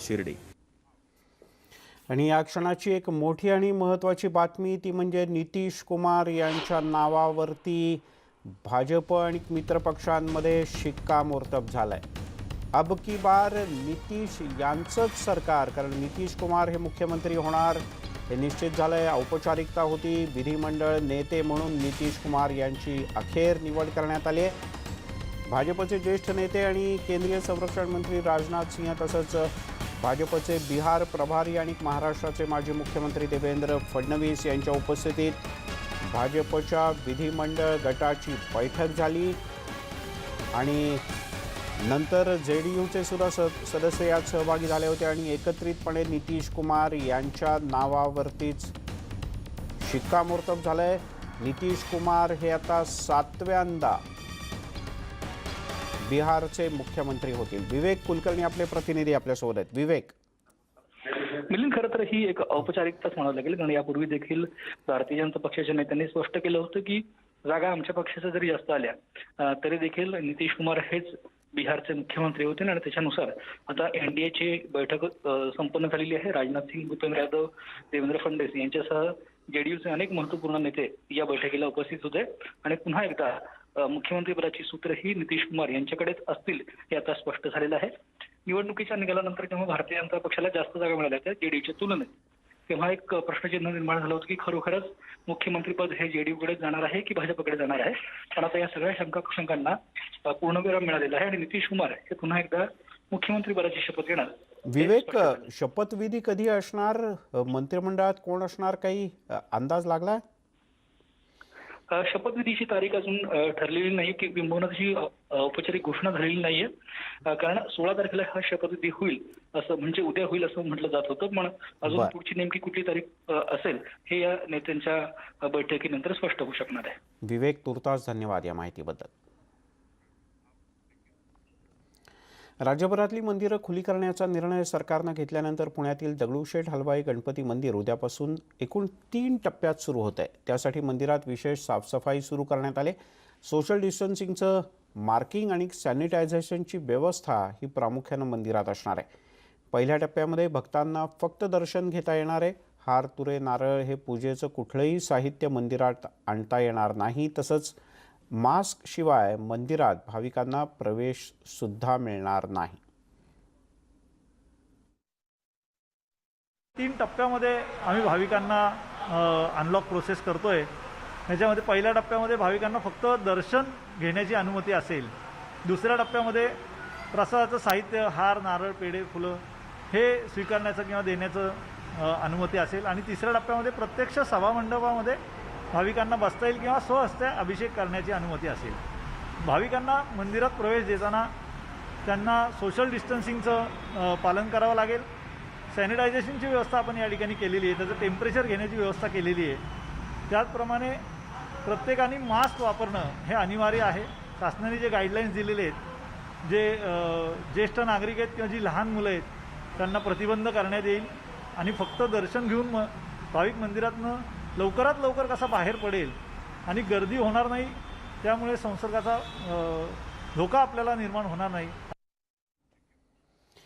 शिर्डी. आणि या क्षणाची एक मोठी आणि महत्त्वाची बातमी ती म्हणजे नितीश कुमार यांच्या नावावरती भाजप आणि मित्रपक्षांमध्ये शिक्कामोर्तब झालाय. अब की बार नितीश यांचंच सरकार कारण नितीश कुमार हे मुख्यमंत्री होणार हे निश्चित झालंय. औपचारिकता होती विधिमंडळ नेते म्हणून नितीश कुमार यांची अखेर निवड करण्यात आली आहे. भाजपचे ज्येष्ठ नेते आणि केंद्रीय संरक्षण मंत्री राजनाथ सिंह तसंच भाजपचे बिहार प्रभारी आणि महाराष्ट्राचे माजी मुख्यमंत्री देवेंद्र फडणवीस यांच्या उपस्थितीत भाजपच्या विधिमंडळ गटाची बैठक झाली आणि नंतर जे डी यूचे सुद्धा स सदस्य यात सहभागी झाले होते आणि एकत्रितपणे नितीश कुमार यांच्या नावावरतीच शिक्कामोर्तब झालंय. नितीश कुमार हे आता सातव्यांदा बिहारचे मुख्यमंत्री होतील. विवेक कुलकर्णी आपले प्रतिनिधी आपल्यासोबत आहेत. विवेक. मिलिंद खरं तर ही एक औपचारिकताच म्हणावं लागेल कारण यापूर्वी देखील भारतीय जनता पक्षाच्या नेत्यांनी स्पष्ट केलं होतं की जागा आमच्या पक्षाच्या जरी जास्त आल्या तरी देखील नितीश कुमार हेच बिहारचे मुख्यमंत्री होते आणि त्याच्यानुसार आता एनडीएची बैठक संपन्न झालेली आहे. राजनाथ सिंग भूपेंद्र यादव देवेंद्र फडणवीस यांच्यासह जेडीयूचे अनेक महत्त्वपूर्ण नेते या बैठकीला उपस्थित होते. आणि पुन्हा एकदा मुख्यमंत्रीपदाची सूत्र ही नितीश कुमार यांच्याकडेच असतील हे आता स्पष्ट झालेलं आहे. निवडणुकीच्या निकालानंतर जेव्हा भारतीय जनता पक्षाला जास्त जागा मिळाल्या त्या जेडीयूच्या तुलनेत तेव्हा एक प्रश्नचिन्ह निर्माण झालं होतं की खरोखरच मुख्यमंत्रीपद हे जेडीयूकडे जाणार आहे की भाजपकडे जाणार आहे? पण आता या सगळ्या शंका कुशंकांना पूर्णविराम मिळालेला आहे आणि नितीश कुमार हे पुन्हा एकदा मुख्यमंत्रीपदाची शपथ घेणार. विवेक शपथविधी कधी असणार? मंत्रिमंडळात कोण असणार? काही अंदाज लागला शपथविधीची तारीख अजून ठरलेली नाही की किंबहुना तशी औपचारिक घोषणा झालेली नाहीये. कारण सोळा तारखेला हा शपथविधी होईल असं म्हणजे उद्या होईल असं म्हटलं जात होतं. पण अजून. पुढची नेमकी कुठली तारीख असेल हे या नेत्यांच्या बैठकीनंतर स्पष्ट होऊ शकणार आहे. विवेक तुर्तास धन्यवाद या माहितीबद्दल. राज्यभरातली मंदिरं खुली करण्याचा निर्णय सरकारनं घेतल्यानंतर पुण्यातील दगडूशेठ हलवाई गणपती मंदिर उद्यापासून एकूण तीन टप्प्यात सुरू होत आहे त्यासाठी मंदिरात विशेष साफसफाई सुरू करण्यात आले. सोशल डिस्टन्सिंगचं मार्किंग आणि सॅनिटायझेशनची व्यवस्था ही प्रामुख्यानं मंदिरात असणार आहे. पहिल्या टप्प्यामध्ये भक्तांना फक्त दर्शन घेता येणार आहे. हार तुरे नारळ हे पूजेचं कुठलंही साहित्य मंदिरात आणता येणार नाही. तसंच मास्क शिवाय मंदिरात भाविकांना प्रवेश सुद्धा मिळणार नाही. तीन टप्प्यामध्ये आम्ही भाविकांना अनलॉक प्रोसेस करतोय. त्याच्यामध्ये पहिल्या टप्प्यामध्ये भाविकांना फक्त दर्शन घेण्याची अनुमती असेल. दुसऱ्या टप्प्यामध्ये प्रसादाचं साहित्य हार नारळ पेढे फुलं हे स्वीकारण्याचं किंवा देण्याचं अनुमती असेल. आणि तिसऱ्या टप्प्यामध्ये प्रत्यक्ष सभामंडपामध्ये भाविकांना बसता येईल किंवा स्वहस्ते अभिषेक करण्याची अनुमती असेल. भाविकांना मंदिरात प्रवेश देताना त्यांना सोशल डिस्टन्सिंगचं पालन करावं लागेल. सॅनिटायझेशनची व्यवस्था आपण या ठिकाणी केलेली आहे. त्याचं टेम्परेचर घेण्याची व्यवस्था केलेली आहे. त्याचप्रमाणे प्रत्येकाने मास्क वापरणं हे अनिवार्य आहे. शासनाने जे गाईडलाईन्स दिलेले आहेत जे ज्येष्ठ नागरिक आहेत किंवा जी लहान मुलं आहेत त्यांना प्रतिबंध करण्यात येईल. आणि फक्त दर्शन घेऊन म भाविक मंदिरातनं लवकरात लवकर कसा बाहेर पडेल आणि गर्दी होणार नाही त्यामुळे संसर्गाचा धोका आपल्याला निर्माण होणार नाही.